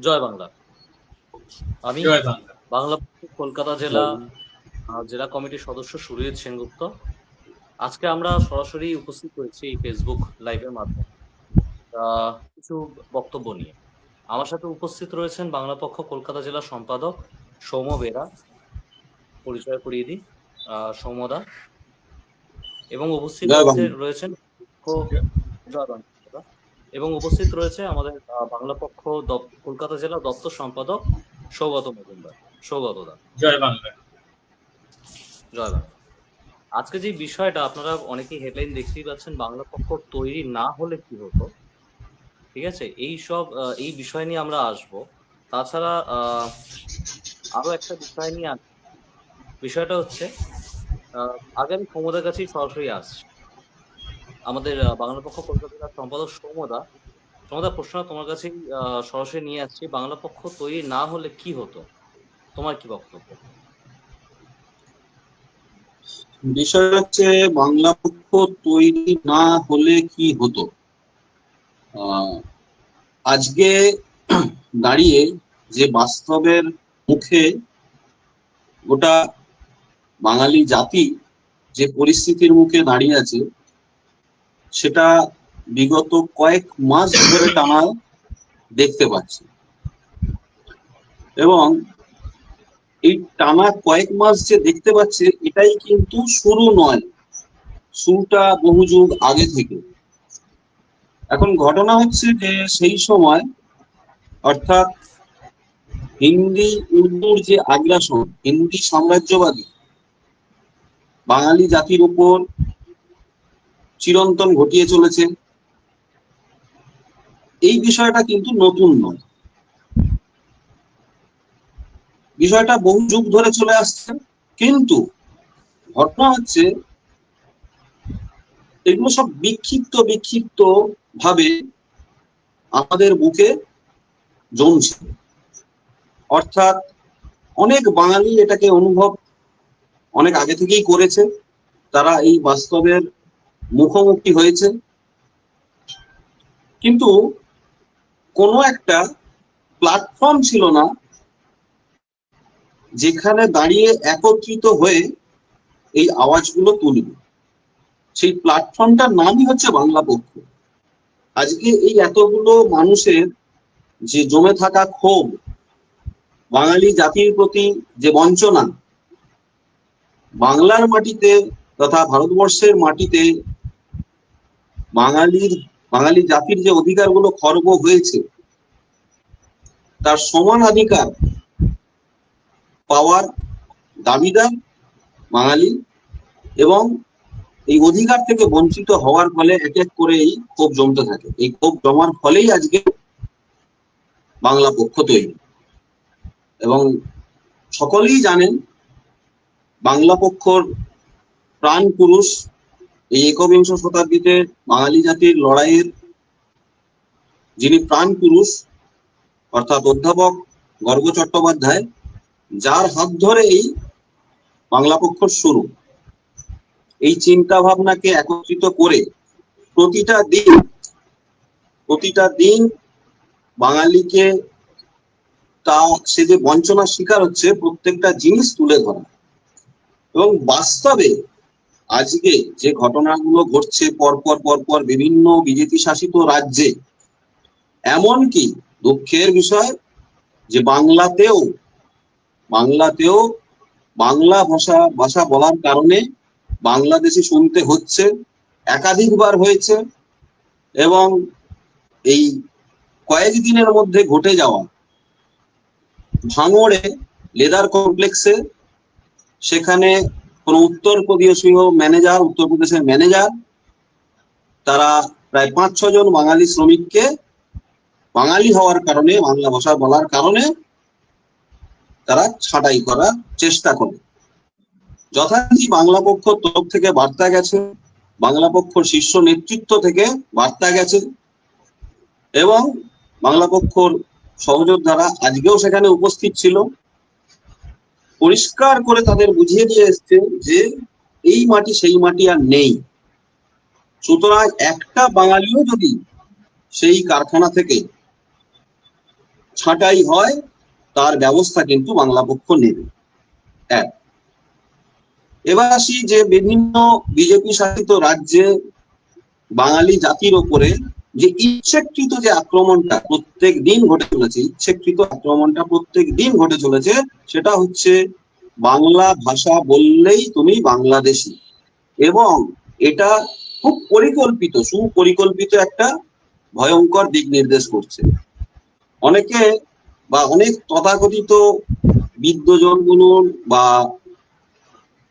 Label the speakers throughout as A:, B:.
A: জয় বাংলা। আমি
B: বাংলা।
A: কলকাতা জেলা জেলা কমিটির সদস্য সুরজিৎ সেনগুপ্ত। আজকে আমরা সরাসরি উপস্থিত হয়েছি এই ফেসবুক লাইভের মাধ্যমে। আহ, কিছু বক্তব্য নিয়ে। আমার সাথে উপস্থিত রয়েছেন বাংলা পক্ষ কলকাতা জেলা সম্পাদক সৌম্য বেরা। পরিচয় করিয়ে দিই। আহ, সৌম্যদা এবং উপস্থিত। রয়েছেন জয় বাংলা। এবং উপস্থিত রয়েছে আমাদের বাংলা পক্ষ কলকাতা জেলা দপ্তর সম্পাদক সৌগত মজুমদার। সৌগত দা।
B: জয় বাংলা।
A: জয় বাংলা। আজকে যে বিষয়টা আপনারা অনেকেই হেডলাইন দেখতেই পাচ্ছেন বাংলা পক্ষ তৈরি না হলে কি হতো? ঠিক আছে? এই সব এই বিষয় নিয়ে আমরা আসব। তাছাড়া আহ, আরও একটা বিষয় নিয়ে বিষয়টা হচ্ছে আহ, আগে আমি সৌমদার কাছেই সরাসরি আসছি। আমাদের বাংলা পক্ষ কলকাতা জেলার সম্পাদক সৌমদা। সৌমদা প্রশ্ন তোমার আহ, সরাসরি নিয়ে আসছি। বাংলা পক্ষ তৈরি না হলে কি হতো? তোমার কি বক্তব্য?
C: বিষয় হচ্ছে বাংলা পক্ষ তৈরি না হলে কি হতো? আজকে দাঁড়িয়ে যে বাস্তবের মুখে গোটা বাঙালি জাতি যে পরিস্থিতির মুখে দাঁড়িয়ে আছে সেটা বিগত কয়েক মাস ধরে টানা দেখতে পাচ্ছি। এবং এই টানা কয়েক মাস যে দেখতে পাচ্ছে, এটাই কিন্তু শুরু নয়। শুরুটা বহু যুগ আগে থেকে। এখন ঘটনা হচ্ছে যে সেই সময় অর্থাৎ হিন্দি, উর্দুর যে আগ্রাসন, হিন্দি সাম্রাজ্যবাদী, বাঙালি জাতির উপর চিরন্তন ঘটিয়ে চলেছে। এই বিষয়টা কিন্তু নতুন নয়। বিষয়টা বহু যুগ ধরে চলে আসছে, কিন্তু ঘটনা হচ্ছে এগুলো সব বিক্ষিপ্ত বিক্ষিপ্ত ভাবে আমাদের বুকে জমছে। অর্থাৎ অনেক বাঙালি এটাকে অনুভব অনেক আগে থেকেই করেছে। তারা এই বাস্তবের মুখোমুখি হয়েছে কিন্তু কোনো একটা প্ল্যাটফর্ম ছিল না যেখানে দাঁড়িয়ে একত্রিত হয়ে এই আওয়াজগুলো তুলবে। সেই প্ল্যাটফর্মটার নামই হচ্ছে বাংলা পক্ষ। আজকে এই এতগুলো মানুষের যে জমে থাকা ক্ষোভ, বাঙালি জাতির প্রতি যে বঞ্চনা, বাংলার মাটিতে তথা ভারতবর্ষের মাটিতে বাঙালির, বাঙালি জাতির যে অধিকারগুলো খর্ব হয়েছে, তার সমান অধিকার পাওয়ার দাবিদার বাঙালি এবং এই অধিকার থেকে বঞ্চিত হওয়ার ফলে এক এক করে এই ক্ষোভ জমতে থাকে। এই ক্ষোভ জমার ফলেই আজকে বাংলা পক্ষ তৈরি। এবং সকলেই জানেন, বাংলা পক্ষর প্রাণ পুরুষ এই একবিংশ শতাব্দীতে বাঙালি জাতির লড়াইয়ের যিনি প্রাণ পুরুষ, অর্থাৎ অধ্যাপক গর্গ চট্টোপাধ্যায়, যার হাত ধরে এই বাংলা পক্ষর শুরু। এই চিন্তা ভাবনাকে একত্রিত করে প্রতিটা দিন প্রতিটা দিন বাঙালিকে তা, সে যে বঞ্চনার শিকার হচ্ছে, প্রত্যেকটা জিনিস তুলে ধরা। এবং বাস্তবে আজকে যে ঘটনাগুলো ঘটছে পরপর পরপর বিভিন্ন বিজেপি শাসিত রাজ্যে, এমনকি দুঃখের বিষয় যে বাংলাতেও বাংলাতেও বাংলা ভাষা ভাষা বলার কারণে বাংলাদেশি শুনতে হচ্ছে, একাধিকবার হয়েছে এবং এই কয়েক দিনের মধ্যে ঘটে যাওয়া ভাঙড়ে লেদার কমপ্লেক্সে সেখানে কোন উত্তর প্রদেশীয় ম্যানেজার উত্তরপ্রদেশের ম্যানেজার তারা প্রায় পাঁচ ছজন বাঙালি শ্রমিককে বাঙালি হওয়ার কারণে, বাংলা ভাষা বলার কারণে তারা ছাঁটাই করার চেষ্টা করে। যথারীতি বাংলা পক্ষ তরফ থেকে বার্তা গেছে, বাংলা পক্ষ শীর্ষ নেতৃত্ব থেকে বার্তা গেছে, এবং বাংলা পক্ষর সহযোদ্ধারা আজকেও সেখানে উপস্থিত ছিল। পরিষ্কার করে তাদের বুঝিয়ে দিয়ে এসছে যে এই মাটি, সেই মাটি আর নেই। সুতরাং একটা বাঙালিও যদি সেই কারখানা থেকে ছাঁটাই হয়, তার ব্যবস্থা কিন্তু বাংলা পক্ষ নেবে। এক। এবার আসি যে বিভিন্ন বিজেপি শাসিত রাজ্যে বাঙালি জাতির ওপরে যে ইচ্ছেকৃত যে আক্রমণটা প্রত্যেক দিন ঘটে চলেছে, ইচ্ছেকৃত আক্রমণটা প্রত্যেক দিন ঘটে চলেছে, সেটা হচ্ছে বাংলা ভাষা বললেই তুমি বাংলাদেশি। এবং এটা খুব পরিকল্পিত, সুপরিকল্পিত একটা ভয়ঙ্কর দিক নির্দেশ করছে। অনেকে বা অনেক তথাকথিত বিদ্যজন বলুন বা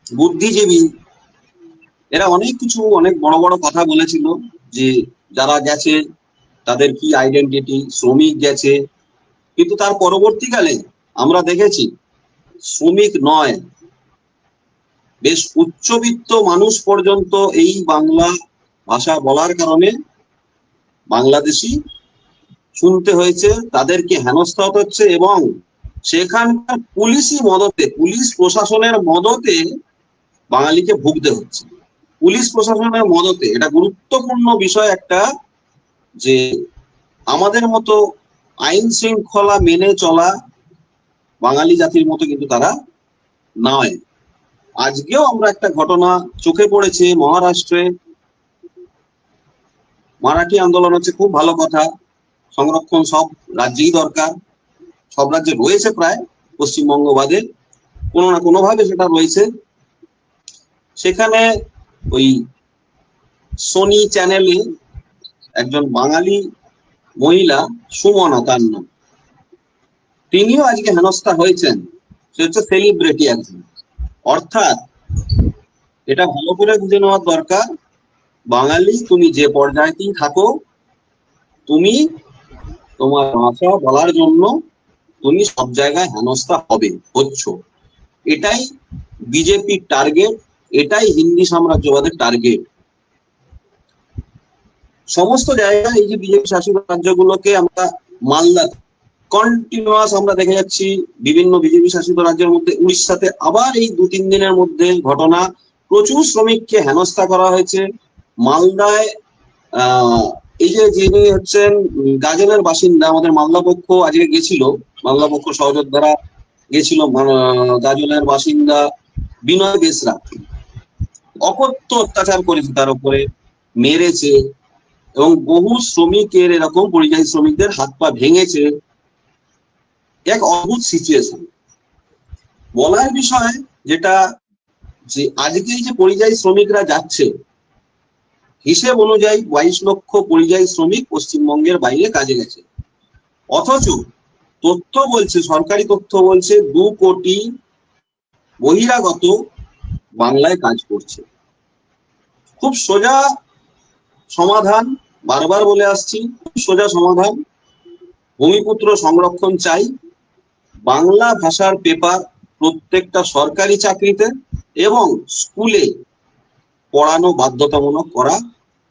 C: বুদ্ধিজীবী, এরা অনেক কিছু, অনেক বড় বড় কথা বলেছিল যে যারা গেছে, তাদের কি আইডেন্টিটি শ্রমিক গেছে। কিন্তু তার পরবর্তীকালে আমরা দেখেছি, শ্রমিক নয়, বেশ উচ্চবিত্ত মানুষ পর্যন্ত এই বাংলা ভাষা বলার কারণে বাংলাদেশি শুনতে হয়েছে, তাদেরকে হেনস্থা হচ্ছে এবং সেখানকার পুলিশি মদতে, পুলিশ প্রশাসনের মদতে বাঙালিকে ভুগতে হচ্ছে। পুলিশ প্রশাসনের মদতে এটা গুরুত্বপূর্ণ বিষয় একটা যে আমাদের মতো আইন শৃঙ্খলা মেনে চলা বাঙালি জাতির মতো কিন্তু তারা নয়। আজকেও আমরা একটা ঘটনা চোখে পড়েছে মহারাষ্ট্রে। মারাঠি আন্দোলন হচ্ছে খুব ভালো কথা, সংরক্ষণ সব রাজ্যেই দরকার, সব রাজ্যে রয়েছে প্রায় পশ্চিমবঙ্গ বাদে কোনো না কোনো ভাবে সেটা রয়েছে। সেখানে ওই সোনি চ্যানেলে একজন বাঙালি মহিলা, সুমনা তার নাম। তিনিও আজকে হেনস্থা হয়েছেন, সে হচ্ছে সেলিব্রিটি একজন। অর্থাৎ এটা ভালো করে বুঝে নেওয়ার দরকার, বাঙালি, তুমি যে পর্যায়েতেই থাকো, তুমি তোমার ভাষা বলার জন্য তুমি সব জায়গায় হেনস্থা হবে, হচ্ছ। এটাই বিজেপির টার্গেট এটাই হিন্দি সাম্রাজ্যবাদের টার্গেট সমস্ত জায়গায় এই যে বিজেপি শাসিত রাজ্যগুলোকে আমরা মালদা কন্টিনিউয়াস আমরা দেখে যাচ্ছি বিভিন্ন বিজেপি শাসিত রাজ্যের মধ্যে। উড়িষ্যাতে আবার এই দু তিন দিনের মধ্যে ঘটনা। প্রচুর শ্রমিককে হেনস্থা করা হয়েছে। মালদায় এই যে যিনি হচ্ছেন উম, গাজনের বাসিন্দা আমাদের মালদা পক্ষ আজকে গেছিল। মালদা পক্ষ সহযোদ্ধারা গেছিল মা- গাজনের বাসিন্দা বিনয় বেসরা। অকথ্য অত্যাচার করেছে তার উপরে, মেরেছে এবং বহু শ্রমিকের এরকম পরিযায়ী শ্রমিকদের হাত পা ভেঙেছে। এক অদ্ভুত সিচুয়েশন বলার বিষয় যেটা যে আজকে যে পরিযায়ী শ্রমিকরা যাচ্ছে, হিসেব অনুযায়ী বাইশ লক্ষ পরিযায়ী শ্রমিক পশ্চিমবঙ্গের বাইরে কাজে গেছে। অথচ তথ্য বলছে, সরকারি তথ্য বলছে, দু কোটি বহিরাগত বাংলায় কাজ করছে। খুব সোজা সমাধান বারবার বলে আসছি খুব সোজা সমাধান। ভূমিপুত্র সংরক্ষণ চাই। বাংলা ভাষার পেপার প্রত্যেকটা সরকারি চাকরিতে এবং স্কুলে পড়ানো বাধ্যতামূলক করা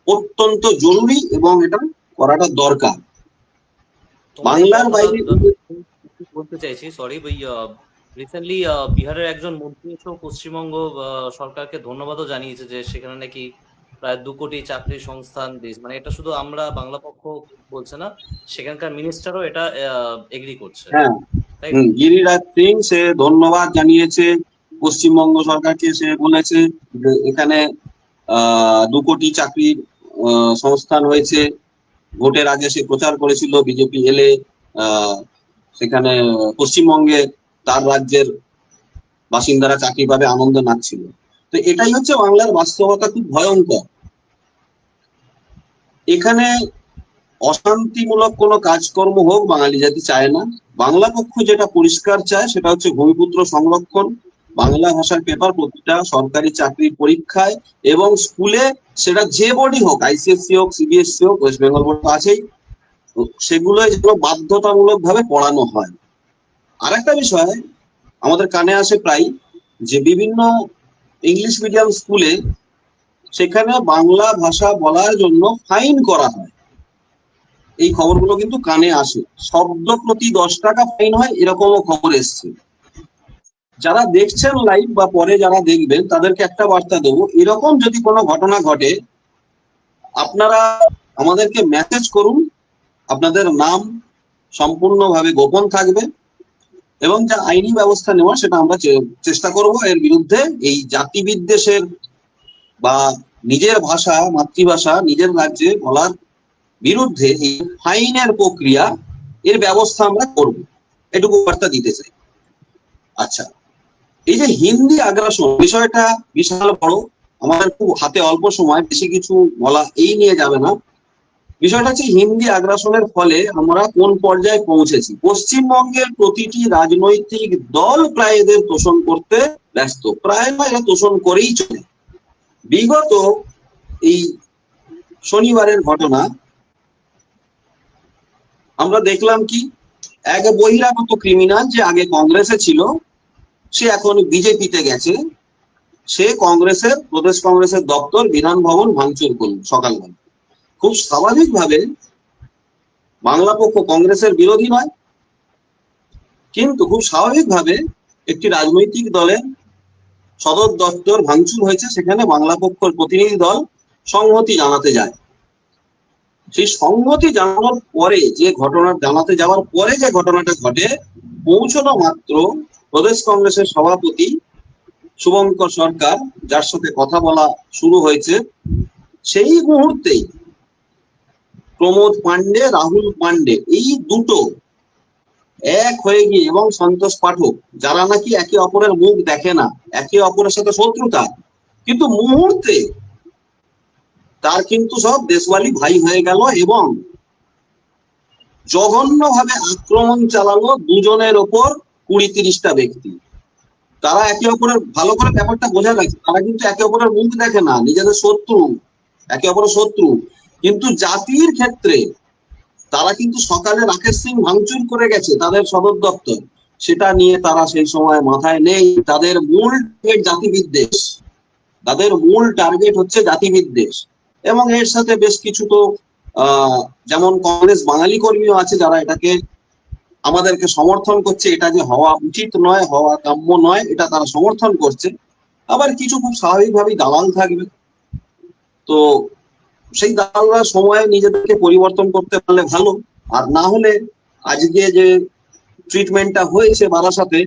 C: অত্যন্ত জরুরি এবং এটা করাটা দরকার। বাংলার বাইরে
A: বলতে চাইছি সরি ওই রিসেন্টলি বিহারের একজন মন্ত্রী এসেও পশ্চিমবঙ্গ সরকারকে ধন্যবাদও জানিয়েছে যে সেখানে নাকি প্রায় দু কোটি চাকরি সংস্থান দিয়েছে মানে এটা শুধু আমরা বাংলা পক্ষ বলছে না সেখানকার মিনিস্টারও এটা এগ্রি করছে।
C: হ্যাঁ। গিরিরাজ সিং সে ধন্যবাদ জানিয়েছে। পশ্চিমবঙ্গ সরকারকে সে বলেছে যে এখানে আহ, দু কোটি চাকরির সংস্থান হয়েছে। ভোটের আগে সে প্রচার করেছিল বিজেপি এলে আহ, সেখানে পশ্চিমবঙ্গে তার রাজ্যের বাসিন্দারা চাকরি পাবে, আনন্দ নাচছিল। তো এটাই হচ্ছে বাংলার বাস্তবতা খুব ভয়ঙ্কর। এখানে অশান্তিমূলক কোনো কাজকর্ম হোক, বাঙালি জাতি চায় না। বাংলা পক্ষ যেটা পরিষ্কার চায়, সেটা হচ্ছে ভূমিপুত্র সংরক্ষণ। বাংলা ভাষার পেপার প্রতিটা সরকারি চাকরির পরীক্ষায় এবং স্কুলে সেটা যে বোর্ডই হোক, আইসিএসসি হোক, সিবিএসসি হোক, ওয়েস্ট বেঙ্গল বোর্ড আছেই। সেগুলোই যেন বাধ্যতামূলক ভাবে পড়ানো হয়। আরেকটা বিষয়, আমাদের কানে আসে প্রায় যে বিভিন্ন ইংলিশ মিডিয়াম স্কুলে সেখানে বাংলা ভাষা বলার জন্য ফাইন করা হয়। এই খবরগুলো কিন্তু কানে আসে। শব্দ প্রতি দশ টাকা ফাইন হয়, এরকমও খবর এসছে। যারা দেখছেন লাইভ বা পরে যারা দেখবেন, তাদেরকে একটা বার্তা দেবো, এরকম যদি কোনো ঘটনা ঘটে, আপনারা আমাদেরকে মেসেজ করুন। আপনাদের নাম সম্পূর্ণভাবে গোপন থাকবে। এবং যা আইনি ব্যবস্থা নেওয়া সেটা আমরা চেষ্টা করব। এর বিরুদ্ধে এই জাতি বিদ্বেষের বা নিজের ভাষা, মাতৃভাষা, নিজের রাজ্যে বলার বিরুদ্ধে এই ফাইনের প্রক্রিয়া, এর ব্যবস্থা আমরা করব। এটুকু বার্তা দিতে চাই। আচ্ছা এই যে হিন্দি আগ্রাসন, বিষয়টা বিশাল বড়। আমাদের খুব হাতে অল্প সময়, বেশি কিছু বলা এই নিয়ে যাবে না। বিষয়টা হচ্ছে হিন্দি আগ্রাসনের ফলে আমরা কোন পর্যায়ে পৌঁছেছি? পশ্চিমবঙ্গের প্রতিটি রাজনৈতিক দল প্রায় এদের তোষণ করতে ব্যস্ত। প্রায় এরা তোষণ করেই চলে। বিগত এই শনিবারের ঘটনা, আমরা দেখলাম কি, এক বহিরাগত ক্রিমিনাল যে আগে কংগ্রেসে ছিল, সে এখন বিজেপিতে গেছে। সে কংগ্রেসের, প্রদেশ কংগ্রেসের দপ্তর বিধান ভবন ভাঙচুর করল সকালবেলা। খুব স্বাভাবিকভাবে বাংলা পক্ষ কংগ্রেসের বিরোধী নয়, কিন্তু খুব স্বাভাবিকভাবে একটি রাজনৈতিক দলের সদর দপ্তর ভাঙচুর হয়েছে, সেখানে বাংলা পক্ষর প্রতিনিধি দল সংহতি জানাতে যায়। সেই সংহতি জানানোর পরে যে ঘটনা, জানাতে যাওয়ার পরে যে ঘটনাটা ঘটে, পৌঁছানো মাত্র প্রদেশ কংগ্রেসের সভাপতি শুভঙ্কর সরকার, যার সাথে কথা বলা শুরু হয়েছে, সেই মুহূর্তেই প্রমোদ পান্ডে রাহুল পান্ডে এই দুটো এক হয়ে গিয়ে এবং সন্তোষ পাঠক, যারা নাকি একে অপরের মুখ দেখে না, একে অপরের সাথে শত্রুতা, কিন্তু মুহূর্তে তার কিন্তু সব দেশওয়ালি ভাই হয়ে গেল এবং জঘন্যভাবে আক্রমণ চালালো দুজনের ওপর কুড়ি তিরিশটা ব্যক্তি। তারা একে অপরের, ভালো করে ব্যাপারটা বোঝা গেছে তারা কিন্তু একে অপরের মুখ দেখে না, নিজেদের শত্রু, একে অপরের শত্রু। কিন্তু জাতির ক্ষেত্রে তারা কিন্তু সকালে রাকেশ সিং ভাঙচুর করে গেছে, তাদের সদর দপ্তর। সেটা নিয়ে তারা সেই সময় মাথায় নেই। তাদের মূল জাতি বিদ্বেষ তাদের মূল টার্গেট হচ্ছে জাতি বিদ্বেষ এবং এর সাথে বেশ কিছু তো যেমন কংগ্রেস বাঙালি কর্মীও আছে যারা এটাকে আমাদেরকে সমর্থন করছে। এটা যে হওয়া উচিত নয়, হওয়া কাম্য নয়, এটা তারা সমর্থন করছে। আবার কিছু খুব স্বাভাবিকভাবেই দালাল থাকবে। তো সেই দালালরা সময়ে নিজেদেরকে পরিবর্তন করতে পারলে ভালো। আর না হলে আজকে যে ট্রিটমেন্টটা হয়েছে বারাসাতে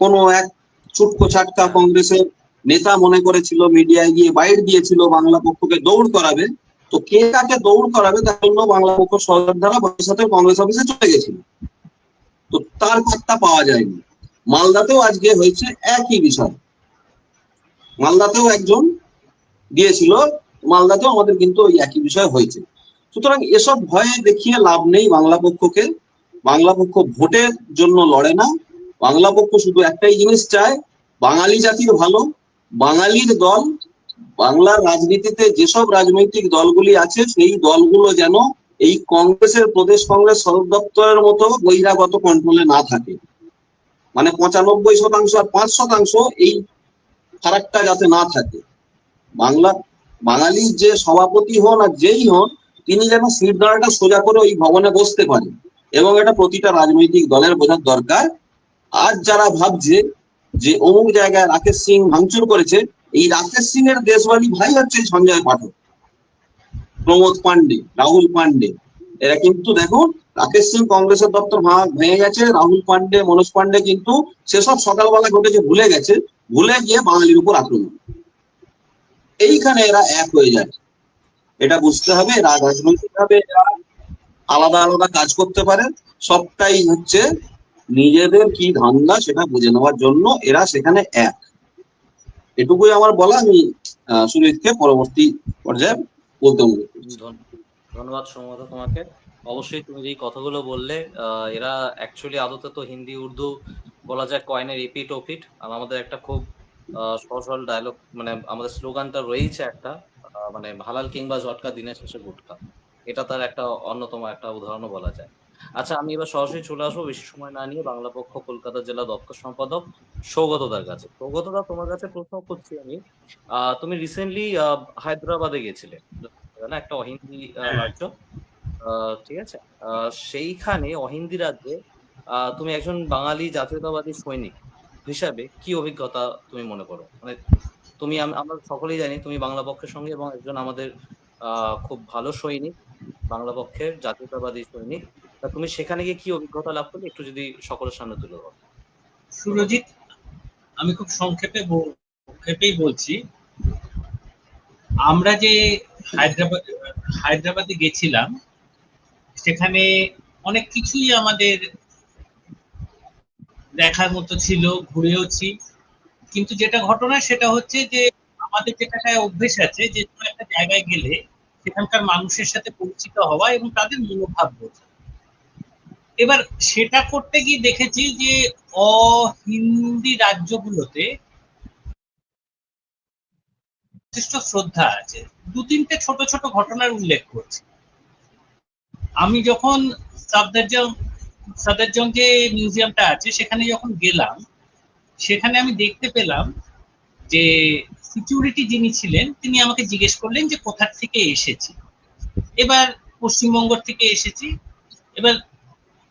C: কোনো এক ছুটকো ছাটকা কংগ্রেসের নেতা মনে করেছিল, মিডিয়ায় গিয়ে বাইর দিয়েছিল, বাংলা পক্ষকে দৌড় করাবে। তো কে কাকে দৌড় করাবে তার জন্য বাংলা পক্ষ সরকার দ্বারা বারাসাতে কংগ্রেস অফিসে চলে গেছিল। তো তার পাত্তা পাওয়া যায়নি। মালদাতেও আজকে হয়েছে একই বিষয়। মালদাতেও একজন দিয়েছিল মালদাতেও আমাদের কিন্তু ওই একই বিষয় হয়েছে। সুতরাং এসব ভয়ে দেখিয়ে লাভ নেই বাংলা পক্ষকে। বাংলা পক্ষ ভোটের জন্য লড়ে না। বাংলা পক্ষ শুধু একটাই জিনিস চায়, বাঙালি জাতির ভালো, বাঙালির দল। বাংলার রাজনীতিতে যেসব রাজনৈতিক দলগুলি আছে, সেই দলগুলো যেন এই কংগ্রেসের প্রদেশ কংগ্রেস সদর দপ্তরের মতো বহিরাগত কন্ট্রোলে না থাকে। মানে পঁচানব্বই শতাংশ আর পাঁচ শতাংশ এই ফারাকটা যাতে না থাকে। বাংলা বাঙালির যে সভাপতি হন আর যেই হন, তিনি যেন সিট দাঁড়াটা সোজা করে ওই ভবনে বসতে পারেন এবং এটা প্রতিটা রাজনৈতিক দলের বোঝার দরকার। আজ যারা ভাবছে যে অমুক জায়গায় রাকেশ সিং ভাঙচুর করেছে, এই রাকেশ সিং এর দেশওয়ালি ভাই হচ্ছে সঞ্জয় পাঠক, প্রমোদ পান্ডে রাহুল পান্ডে এরা কিন্তু দেখো, রাকেশ সিং কংগ্রেসের দপ্তর ভেঙে গেছে, রাহুল পান্ডে মনোজ পান্ডে কিন্তু সেসব সকালবেলা ঘটেছে, ভুলে গেছে, ভুলে গিয়ে বাঙালির উপর আক্রমণ। এইখানে এরা এক হয়ে যায়। এটা বুঝতে হবে, এরা রাজনৈতিক ভাবে আলাদা আলাদা কাজ করতে পারে। সবটাই হচ্ছে নিজেদের কি ধান্দা সেটা বুঝে নেওয়ার জন্য এরা সেখানে এক। এটুকুই আমার বলা, আমি সুরজিৎকে পরবর্তী পর্যায়ে বলতে
A: ধন্যবাদ সৌমত তোমাকে। অবশ্যই তুমি যেই কথাগুলো বললে এরা অ্যাকচুয়ালি আদতে তো হিন্দি, উর্দু বলা যায় কয়েনের রিপিট ওপিট আমাদের একটা খুব সহজ সরল ডায়লগ মানে আমাদের স্লোগানটা রয়েছে একটা মানে হালাল কিংবা জটকা দিনের শেষে গুটকা। এটা তার একটা অন্যতম একটা উদাহরণও বলা যায়। আচ্ছা আমি এবার সরাসরি চলে আসব বেশি সময় না নিয়ে বাংলা পক্ষ কলকাতা জেলা দপ্তর সম্পাদক সৌগতদার কাছে। সৌগতদা তোমার কাছে প্রশ্ন করছি আমি। আহ, তুমি রিসেন্টলি হায়দ্রাবাদে গেছিলে না একটা অহিন্দি আহ, রাজ্য। আহ, ঠিক আছে? আহ, সেইখানে অহিন্দি রাজ্যে আহ, তুমি একজন বাঙালি জাতীয়তাবাদী সৈনিক। হিসাবে কি অভিজ্ঞতা তুমি মনে করো? মানে তুমি আমরা সকলেই জানি তুমি বাংলা পক্ষের সঙ্গে এবং একজন আমাদের খুব ভালো সৈনিক, বাংলা পক্ষের জাতীয়তাবাদী সৈনিক। তা তুমি সেখানে গিয়ে কি অভিজ্ঞতা লাভ করলে? একটু যদি সকলের সামনে তুলে ধরো।
B: সুরজিৎ, আমি খুব সংক্ষেপে সংক্ষেপেই বলছি। আমরা যে হায়দ্রাবাদ হায়দ্রাবাদে গেছিলাম, সেখানে অনেক কিছুই আমাদের দেখার মতো ছিল ঘুরেওছি কিন্তু যেটা ঘটনা সেটা হচ্ছে যে, আমাদের যেটা অভ্যেস আছে যে, কোনো একটা জায়গায় গেলে সেখানকার মানুষের সাথে পরিচিত হওয়া এবং তাদের মনোভাব বোঝা। এবার সেটা করতে গিয়ে দেখেছি যে, অহিন্দি রাজ্যগুলোতে যথেষ্ট শ্রদ্ধা আছে। দু তিনটে ছোট ছোট ঘটনার উল্লেখ করছি। আমি যখন সাফদারজং সাফদারজং যে মিউজিয়ামটা আছে, সেখানে যখন গেলাম, সেখানে আমি দেখতে পেলাম যে সিকিউরিটি যিনি ছিলেন, তিনি আমাকে জিজ্ঞেস করলেন যে কোথার থেকে এসেছি। এবার পশ্চিমবঙ্গ থেকে এসেছি। এবার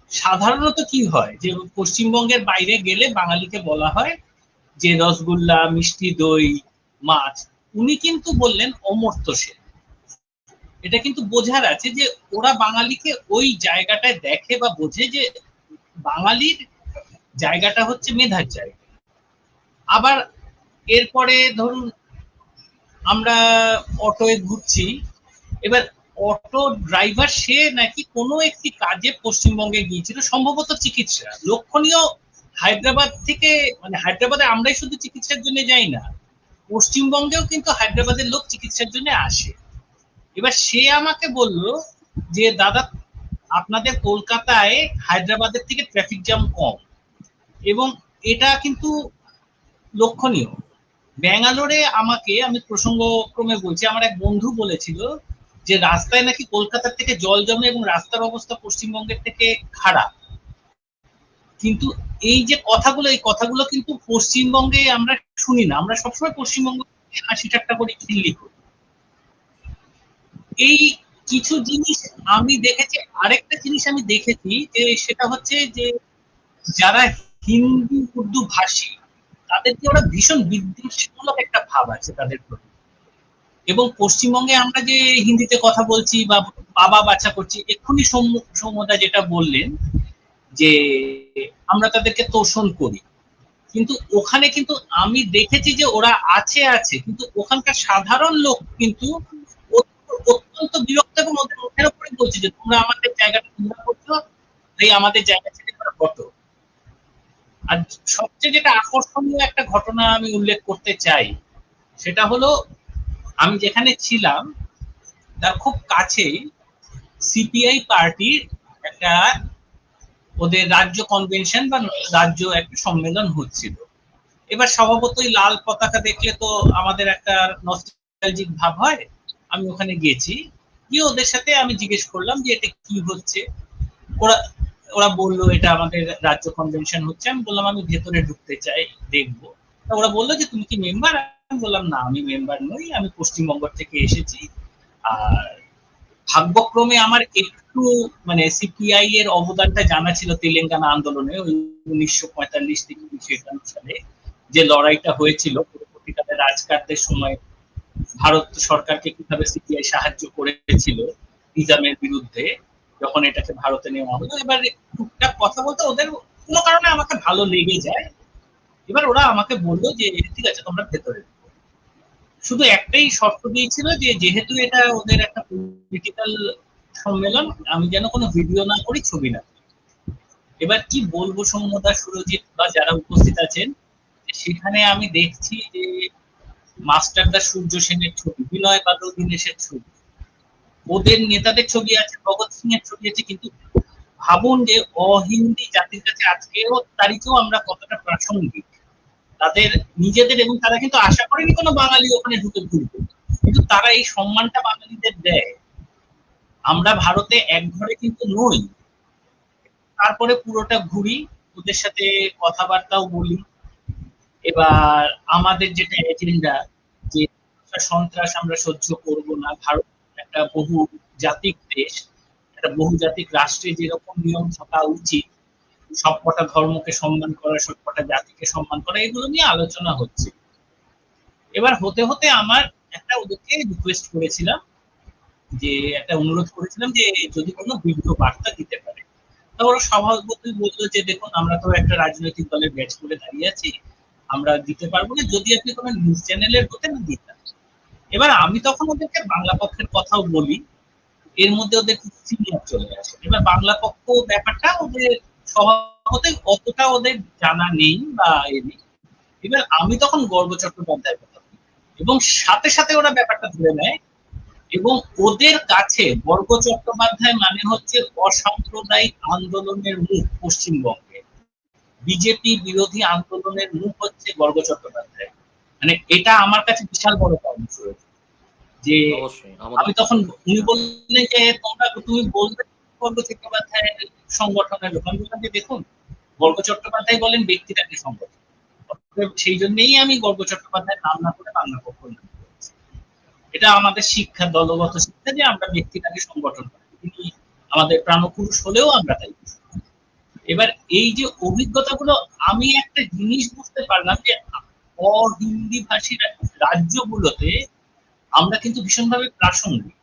B: সাধারণত কি হয় যে পশ্চিমবঙ্গের বাইরে গেলে বাঙালিকে বলা হয় যে রসগোল্লা, মিষ্টি দই, মাছ। উনি কিন্তু বললেন অমর্ত্য সেন। এটা কিন্তু বোঝার আছে যে ওরা বাঙালিকে ওই জায়গাটায় দেখে বা বোঝে যে বাঙালির জায়গাটা হচ্ছে মেধার জায়গা। আবার এরপরে ধরুন আমরা অটোয় ঘুরছি, এবার অটো ড্রাইভার সে নাকি কোনো একটি কাজে পশ্চিমবঙ্গে গিয়েছিল, সম্ভবত চিকিৎসা। লক্ষণীয় হায়দ্রাবাদ থেকে মানে হায়দ্রাবাদে আমরাই শুধু চিকিৎসার জন্য যাই না, পশ্চিমবঙ্গেও কিন্তু হায়দ্রাবাদের লোক চিকিৎসার জন্য আসে। এবার সে আমাকে বলল যে, দাদা, আপনাদের কলকাতায় হায়দ্রাবাদের থেকে ট্রাফিক জ্যাম কম এবং এটা কিন্তু লক্ষণীয়। ব্যাঙ্গালোরে আমাকে, আমি প্রসঙ্গক্রমে বলছি, আমার এক বন্ধু বলেছিল যে, রাস্তায় নাকি কলকাতার থেকে জল জমে এবং রাস্তার অবস্থা পশ্চিমবঙ্গের থেকে খারাপ। কিন্তু এই যে কথাগুলো, এই কথাগুলো কিন্তু পশ্চিমবঙ্গে আমরা শুনি না। আমরা সবসময় পশ্চিমবঙ্গ হাসি ঠাট্টা করি খিল্লি করি। এই কিছু জিনিস আমি দেখেছি, আরেকটা জিনিস আমি দেখেছি যে সেটা হচ্ছে যে যারা হিন্দি, উর্দু ভাষী, তাদেরকে ওরা ভীষণ বিদ্বেষমূলক একটা ভাব আছে তাদের প্রতি। এবং পশ্চিমবঙ্গে আমরা যে হিন্দিতে কথা বলছি বা বাবা বাচ্চা করছি, এক্ষুনি সৌম্যদা যেটা বললেন যে আমরা তাদেরকে তোষণ করি। কিন্তু ওখানে কিন্তু আমি দেখেছি যে ওরা আছে আছে, কিন্তু ওখানকার সাধারণ লোক কিন্তু অত্যন্ত বিরক্ত এবং ওদের মুখের উপরে বলছে যে, তোমরা আমাদের জায়গাটা নোংরা করছ এই আমাদের জায়গা ছেড়ে তোমরা বটো আর সবচেয়ে যেটা আকর্ষণীয় একটা ঘটনা আমি উল্লেখ করতে চাই, সেটা হলো, আমি যেখানে ছিলাম, তার খুব কাছেই সিপিআই পার্টির একটা ওদের রাজ্য কনভেনশন বা রাজ্য একটা সম্মেলন হচ্ছিল। এবার স্বভাবতই লাল পতাকা দেখলে তো আমাদের একটা নস্টালজিক ভাব হয়। আমি ওখানে গেছি। গিয়ে ওদের সাথে আমি জিজ্ঞেস করলাম যে এটা কি হচ্ছে? ওরা ওরা বলল, এটা আমাদের রাজ্য কনভেনশন হচ্ছে। আমি বললাম, আমি ভেতরে ঢুকতে চাই, দেখব। ওরা বলল যে, তুমি কি মেম্বার আমি বললাম, না, আমি মেম্বার নই। আমি পশ্চিমবঙ্গ থেকে এসেছি। আর ভাগ্যক্রমে আমার একটু মানে সিপিআই এর অবদানটা জানা ছিল তেলেঙ্গানা আন্দোলনে ওই উনিশশো পঁয়তাল্লিশ থেকে উনিশশো একান্ন সালে। যে লড়াইটা হয়েছিল, পরবর্তীকালে রাজকারদের সময় ভারত সরকারকে কীভাবে সিপিআই সাহায্য করেছিল নিজামের বিরুদ্ধে, যখন এটাকে ভারতে নেওয়া হলো, এবার টুকটাক কথা বলতে ওদের কোনো কারণে আমাকে ভালো লেগে যায়। এবার ওরা আমাকে বলল যে, ঠিক আছে, তোমরা ভেতরে শুধু একটাই শর্ত দিয়েছিল যে, যেহেতু এটা ওদের একটা পলিটিক্যাল সম্মেলন, আমি যেন কোনো ভিডিও না করি, ছবি না এবার কি বলব সৌম্যদা, সুরজিৎ বা যারা উপস্থিত আছেন সেখানে আমি দেখছি যে মাস্টারদা সূর্য সেনের ছবি, বিনয় বাদল, দীনেশের ছবি। ওদের নেতাদের ছবি আছে, ভগৎ সিং এর ছবি আছে, কিন্তু ভাবুন যে অহিন্দি জাতির কাছে আজকেও তারিখেও আমরা কতটা প্রাসঙ্গিক। তাদের নিজেদের এবং তারা কিন্তু আশা করেনি কোনো বাঙালি ওখানে ঢুকে ঘুরবে কিন্তু তারা এই সম্মানটা বাঙালিদের দেয়। আমরা ভারতে এক ঘরে কিন্তু নই। তারপরে পুরোটা ঘুরি, ওদের সাথে কথাবার্তাও বলি। এবার আমাদের যেটা এজেন্ডা যে সন্ত্রাস আমরা সহ্য করব না, ভারত একটা বহু জাতিক দেশ, একটা বহুজাতিক রাষ্ট্রে যেরকম নিয়ম থাকা উচিত, সবকটা ধর্মকে সম্মান করা, সবকটা জাতিকে সম্মান করা, এগুলো নিয়ে আলোচনা হচ্ছে। এবার হতে হতে আমার একটা ওদেরকে রিকোয়েস্ট করেছিলাম, যে একটা অনুরোধ করেছিলাম যে যদি কোনো ভিডিও বার্তা দিতে পারে। তা ওরা স্বভাবতই বলল যে, দেখুন, আমরা তো একটা রাজনৈতিক দলের ব্যাচ করে দাঁড়িয়ে আছি আমরা দিতে পারব না, যদি আপনি কোনো নিউজ চ্যানেলের হতেন দিতাম এবার আমি তখন ওদেরকে বাংলা পক্ষের কথাও বলি, এর মধ্যে ওদের সিনিয়র চলে আসে এবার বাংলা পক্ষ ব্যাপারটা ওদের স্বভাবতই অতটা ওদের জানা নেই বা এ নেই। এবার আমি তখন গর্ব চট্টোপাধ্যায়ের কথা বলি। এবং সাথে সাথে ওরা ব্যাপারটা ধরে নেয়। এবং ওদের কাছে বর্গ চট্টোপাধ্যায় মানে হচ্ছে অসাম্প্রদায়িক আন্দোলনের মুখ পশ্চিমবঙ্গে। বিজেপি বিরোধী আন্দোলনের মুখ হচ্ছে গর্গ চট্টোপাধ্যায়। মানে এটা আমার কাছে বিশাল বড় পাওয়া যে আমি তখন উনি বললেন যে তোমরা তুমি বলবে বর্গ চট্টোপাধ্যায় সংগঠনের লোক। আমি বললাম যে দেখুন গর্গ চট্টোপাধ্যায় বলেন ব্যক্তিটাকে সংগঠন সেই জন্যই আমি গর্গ চট্টোপাধ্যায় নাম না করে বাংলা পক্ষ নাম এটা আমাদের শিক্ষা দলগত শিক্ষা যে আমরা ব্যক্তিটাকে সংগঠন করি। তিনি আমাদের প্রাণপুরুষ হলেও আমরা তাই। এবার এই যে অভিজ্ঞতাগুলো, আমি একটা জিনিস বুঝতে পারলাম যে অহিন্দি ভাষী রাজ্যগুলোতে আমরা কিন্তু ভীষণভাবে প্রাসঙ্গিক।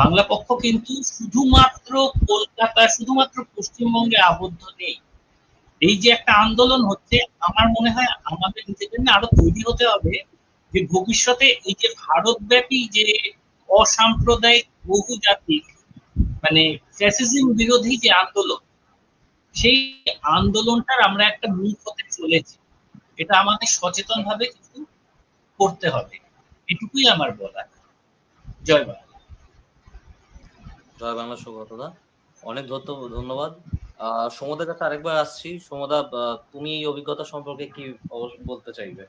B: বাংলা পক্ষ কিন্তু শুধুমাত্র কলকাতা, শুধুমাত্র পশ্চিমবঙ্গে আবদ্ধ নেই। এই যে একটা আন্দোলন হচ্ছে, আমার মনে হয় আমাদের নিজেদের না আরও তৈরি হতে হবে যে ভবিষ্যতে এই যে ভারতব্যাপী যে অসাম্প্রদায়িক বহু জাতিক মানে ফ্যাসিজম বিরোধী যে আন্দোলন সেই আন্দোলনটার আমরা একটা মুখ হতে চলেছি। এটা আমাদের সচেতন ভাবে কিন্তু করতে হবে। এটুকুই আমার বলা। জয় বাংলা।
A: জয় বাংলা সুব্রতদা। অনেক ধন্য- ধন্যবাদ। আহ সমুদার কাছে আরেকবার আসছি। সমুদা তুমি এই অভিজ্ঞতা সম্পর্কে কি বলতে চাইবে?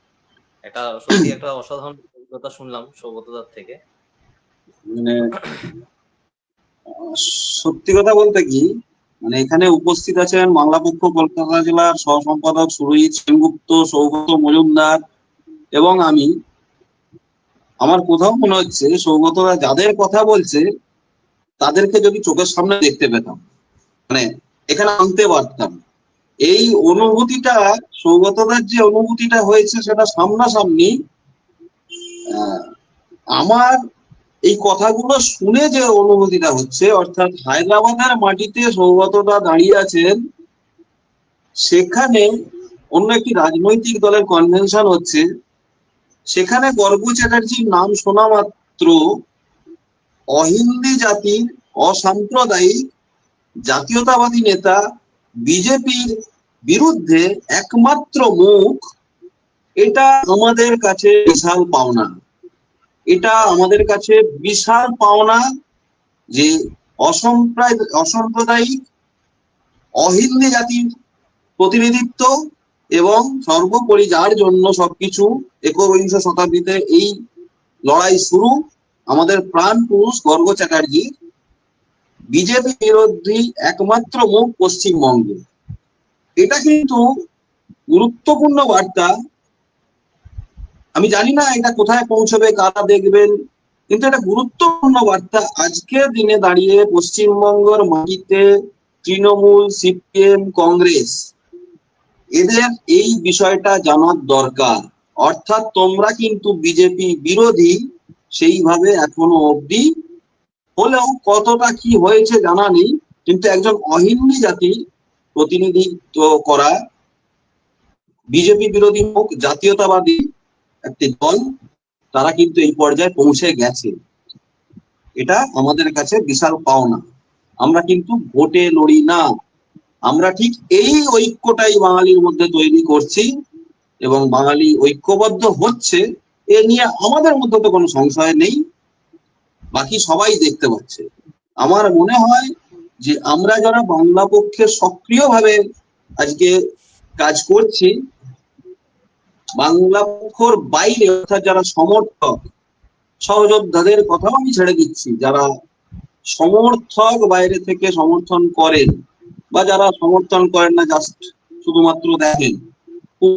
A: একটা সত্যি একটা অসাধারণ অভিজ্ঞতা শুনলাম সৌগতদার থেকে।
C: মানে সত্যি কথা বলতে কি মানে এখানে উপস্থিত আছেন বাংলা পক্ষ কলকাতা জেলার সহ সম্পাদক সুরজিৎ সেনগুপ্ত, সৌগত মজুমদার এবং আমি। আমার কোথাও মনে হচ্ছে সৌগতরা যাদের কথা বলছে, তাদেরকে যদি চোখের সামনে দেখতে পেতাম মানে এখানে আনতে পারতাম। এই অনুভূতিটা, সৌগতদার যে অনুভূতিটা হয়েছে সেটা সামনাসামনি আমার এই কথাগুলো শুনে যে অনুভূতিটা হচ্ছে, অর্থাৎ হায়দ্রাবাদের মাটিতে সৌগতদা দাঁড়িয়ে আছেন, সেখানে অন্য একটি রাজনৈতিক দলের কনভেনশন হচ্ছে। সেখানে গর্গ চ্যাটার্জির নাম শোনা মাত্র অহিন্দি জাতির অসাম্প্রদায়িক জাতীয়তাবাদী নেতা বিজেপির বিরুদ্ধে একমাত্র মুখ, এটা আমাদের কাছে বিশাল পাওনা। এটা আমাদের কাছে বিশাল পাওনা যে অসম্প্রায়, অসাম্প্রদায়িক অহিন্দি জাতির প্রতিনিধিত্ব এবং সর্বোপরি যার জন্য সবকিছু একবিংশ শতাব্দীতে এই লড়াই শুরু, আমাদের প্রাণ পুরুষ গর্গ চ্যাটার্জি, বিজেপি বিরোধী একমাত্র মুখ পশ্চিমবঙ্গে। এটা কিন্তু গুরুত্বপূর্ণ বার্তা আমি জানি না এটা কোথায় পৌঁছবে, কারা দেখবেন, কিন্তু এটা গুরুত্বপূর্ণ বার্তা, আজকের দিনে দাঁড়িয়ে পশ্চিমবঙ্গের মাটিতে তৃণমূল, সিপিএম, কংগ্রেস, এদের এই বিষয়টা জানার দরকার। অর্থাৎ তোমরা কিন্তু বিজেপি বিরোধী, সেইভাবে এখনও অবধি হলেও কতটা কি হয়েছে জানা নেই, কিন্তু একজন অহিন্দি জাতি প্রতিনিধিত্ব করা, বিজেপি বিরোধী মুখ জাতীয়তাবাদী একটি দল, তারা কিন্তু এই পর্যায়ে পৌঁছে গেছে। এটা আমাদের কাছে বিশাল পাওনা। আমরা কিন্তু ভোটে লড়ি না। আমরা ঠিক এই ঐক্যটাই বাঙালির মধ্যে তৈরি করছি এবং বাঙালি ঐক্যবদ্ধ হচ্ছে, এ নিয়ে আমাদের মধ্যে তো কোনো সংশয় নেই। বাকি সবাই দেখতে পাচ্ছে। আমার মনে হয় যে আমরা যারা বাংলা পক্ষে সক্রিয়ভাবে আজকে কাজ করছি বাংলা পক্ষর বাইরে, অর্থাৎ যারা সমর্থক, সহযোদ্ধাদের কথাও আমি ছেড়ে দিচ্ছি। যারা সমর্থক বাইরে থেকে সমর্থন করেন বা যারা সমর্থন করেন না জাস্ট শুধুমাত্র দেখেন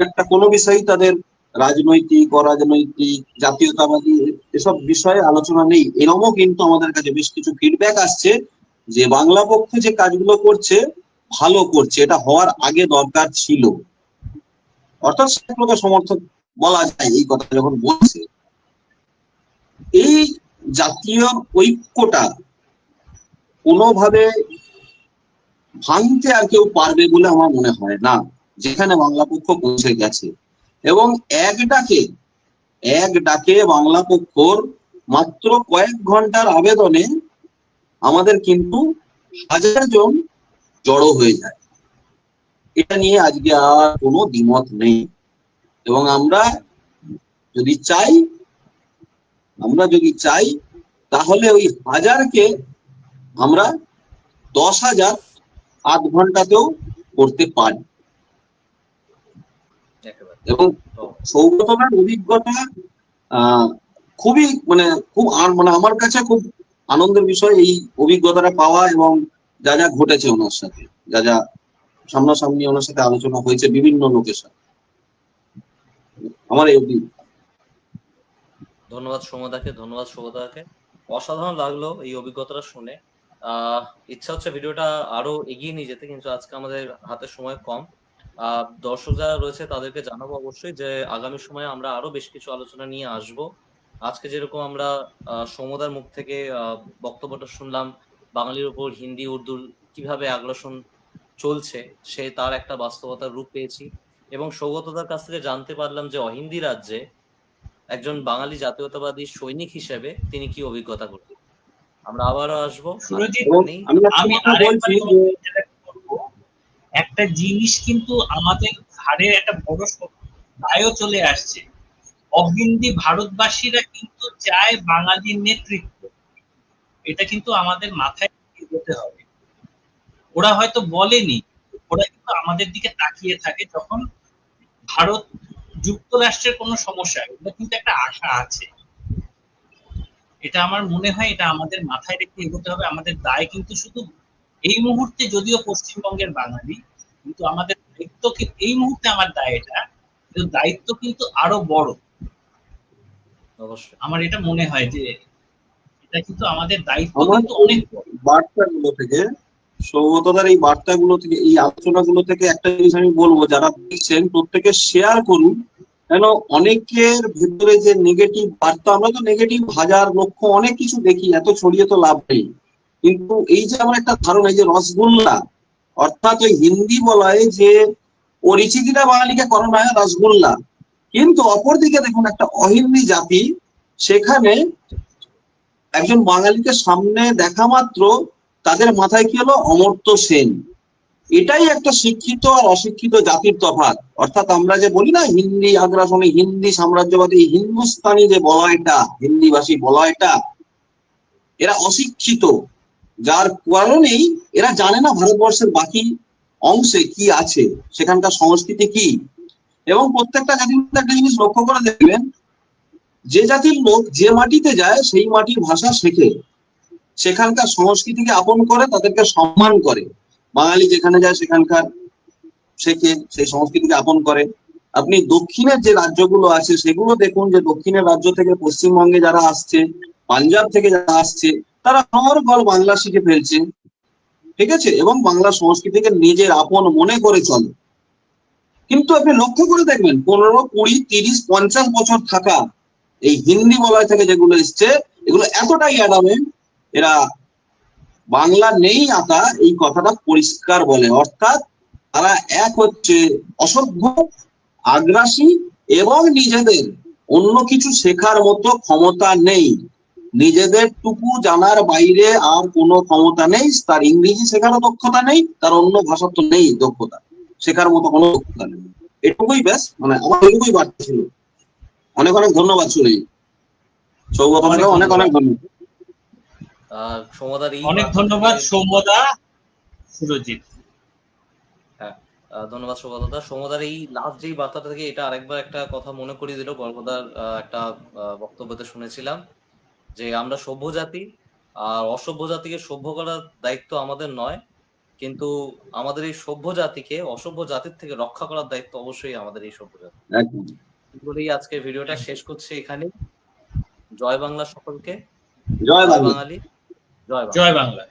C: একটা কোনো বিষয়ই তাদের রাজনৈতিক, অরাজনৈতিক, জাতীয়তাবাদী এসব বিষয়ে আলোচনা নেই। এরমও কিন্তু আমাদের কাছে বেশ কিছু ফিডব্যাক আসছে যে বাংলা পক্ষ যে কাজগুলো করছে, ভালো করছে। এটা হওয়ার আগে দরকার ছিল। অর্থাৎ সেগুলোকে সমর্থক বলা যায় এই কথা যখন বলছে, এই জাতীয় ঐক্যটা কোনোভাবে ভাঙতে আর কেউ পারবে বলে আমার মনে হয় না। যেখানে বাংলা পক্ষ পৌঁছে গেছে। এবং এক ডাকে এক ডাকে বাংলা পক্ষর মাত্র কয়েক ঘণ্টার আবেদনে আমাদের কিন্তু হাজার জন জড়ো হয়ে যায়। এটা নিয়ে আজকে আর কোনো দ্বিমত নেই। এবং আমরা যদি চাই আমরা যদি চাই তাহলে ওই হাজারকে আমরা দশ হাজার আধ ঘন্টাতেও করতে পারি। এবং
A: তো
C: সৌগতনার অভিজ্ঞতা আহ, খুবই মানে খুব মানে আমার কাছে খুব আনন্দের বিষয় এই অভিজ্ঞতাটা পাওয়া এবং যা যা ঘটেছে ওনার সাথে যা যা সামনাসামনি ওনার সাথে আলোচনা হয়েছে বিভিন্ন লোকের সাথে আমার এই
A: ধন্যবাদ সৌমদাকে ধন্যবাদ সৌমদাকে অসাধারণ লাগল এই অভিজ্ঞতাটা শুনে। ইচ্ছা হচ্ছে ভিডিওটা আরও এগিয়ে নিয়ে যেতে, কিন্তু আজকে আমাদের হাতে সময় কম। দর্শক যারা রয়েছে তাদেরকে জানাব অবশ্যই যে আগামী সময়ে আমরা আরও বেশ কিছু আলোচনা নিয়ে আসব। আজকে যেরকম আমরা সৌমদার মুখ থেকে বক্তব্যটা শুনলাম, বাঙালির উপর হিন্দি, উর্দুর কীভাবে আগ্রাসন চলছে সে তার একটা বাস্তবতার রূপ পেয়েছি। এবং সৌগতদার কাছ থেকে জানতে পারলাম যে অহিন্দি রাজ্যে একজন বাঙালি জাতীয়তাবাদী সৈনিক হিসেবে তিনি কি অভিজ্ঞতা করতেন আমরা আবারও আসব।
C: আমি একটা
B: জিনিস কিন্তু আমাদের ঘাড়ে একটা বড় দায়ও চলে আসছে। অহিন্দি ভারতবাসীরা কিন্তু চায় বাঙালির নেতৃত্ব। এটা কিন্তু আমাদের মাথায় এগোতে হবে। ওরা হয়তো বলেনি ওরা কিন্তু আমাদের দিকে তাকিয়ে থাকে যখন ভারত যুক্তরাষ্ট্রের কোনো সমস্যা ওটা কিন্তু একটা আশা আছে। এটা আমার মনে হয় এটা আমাদের মাথায় রেখে এগোতে হবে আমাদের দায় কিন্তু শুধু এই মুহূর্তে যদিও পশ্চিমবঙ্গের বাঙালি কিন্তু আমাদের দায়িত্ব এই মুহূর্তে আমার দায় এটা কিন্তু দায়িত্ব কিন্তু আরও বড়।
A: অবশ্যই।
B: আমার এটা মনে হয় যে এটা কিন্তু আমাদের দায়িত্ব কিন্তু অনেক
C: বার্তাগুলো থেকে সৌগতদার এই বার্তাগুলো থেকে, এই আলোচনাগুলো থেকে একটা জিনিস আমি বলব, যারা দেখছেন, প্রত্যেকে শেয়ার করুন। কেন? অনেকের ভেতরে যে নেগেটিভ বার্তা, আমরা তো নেগেটিভ হাজার, লক্ষ, অনেক কিছু দেখি, এত ছড়িয়ে তো লাভ নেই। কিন্তু এই যে আমার একটা ধারণা, এই যে রসগোল্লা, অর্থাৎ ওই হিন্দি বলায় যে পরিচিতিটা বাঙালিকে করানো হয় রসগোল্লা। কিন্তু অপরদিকে দেখুন, একটা অহিন্দি জাতি, সেখানে একজন বাঙালিকে সামনে দেখা মাত্র তাদের মাথায় কি হলো? অমর্ত্য সেন। এটাই একটা শিক্ষিত আর অশিক্ষিত জাতির তফাৎ। অর্থাৎ আমরা যে বলি না, হিন্দি আগ্রাসনে হিন্দি সাম্রাজ্যবাদী হিন্দুস্তানি যে বলয়টা, হিন্দিভাষী বলয়টা, এরা অশিক্ষিত। যার কারণেই এরা জানে না ভারতবর্ষের বাকি অংশে কি আছে, সেখানকার সংস্কৃতি কি। এবং প্রত্যেকটা জাতির একটা জিনিস লক্ষ্য করে দেখবেন, যে জাতির লোক যে মাটিতে যায়, সেই মাটির ভাষা শেখে। সেখানকার সংস্কৃতিকে আপন করে, তাদেরকে সম্মান করে। বাঙালি যেখানে যায় সেখানকার শেখে, সেই সংস্কৃতিকে আপন করে। আপনি দক্ষিণের যে রাজ্যগুলো আছে, সেগুলো দেখুন যে দক্ষিণের রাজ্য থেকে পশ্চিমবঙ্গে যারা আসছে, পাঞ্জাব থেকে যারা আসছে, তারা অনর্গল বাংলা শিখে ফেলছে। ঠিক আছে? এবং বাংলা সংস্কৃতিকে নিজের আপন মনে করে চলে। কিন্তু আপনি লক্ষ্য করে দেখবেন, পনেরো, কুড়ি, তিরিশ, পঞ্চাশ বছর থাকা এই হিন্দি বলয় থেকে যেগুলো এসছে, এগুলো এতটাই অ্যাডামেন্ট এরা বাংলা নেই আতা, এই কথাটা পরিষ্কার বলে। অর্থাৎ তারা এক হচ্ছে অসভ্য, আগ্রাসী এবং নিজেদের অন্য কিছু শেখার মতো ক্ষমতা নেই। নিজেদের টুকু জানার বাইরে আর কোনো ক্ষমতা নেই, তার ইংরেজি শেখারও দক্ষতা নেই, তার অন্য ভাষা তো নেই দক্ষতা, শেখার মতো কোনো দক্ষতা নেই। এটুকুই ব্যাস মানে আমার এটুকুই বার্তা ছিল। অনেক অনেক ধন্যবাদ শুনি। সৌগত অনেক অনেক ধন্যবাদ।
A: সৌমদার
B: অনেক ধন্যবাদ সুরজিৎ।
A: আহ, ধন্যবাদ সৌমদার এই লাস্ট যেই বার্তাটা থেকে এটা আরেকবার একটা কথা মনে করিয়ে দিল গর্বদার একটা বক্তব্যতে শুনেছিলাম যে আমরা সভ্য জাতি আর অসভ্য জাতিকে সভ্য করার দায়িত্ব আমাদের নয় কিন্তু আমাদের এই সভ্য জাতিকে অসভ্য জাতির থেকে রক্ষা করার দায়িত্ব অবশ্যই আমাদের এই সভ্য জাতি। বলেই আজকে ভিডিওটা। শেষ করছি এখানে জয় বাংলা সকলকে।
C: জয়
A: জয়
C: বাংলা
A: বাঙালি জয় বাংলা
B: জয় বাংলা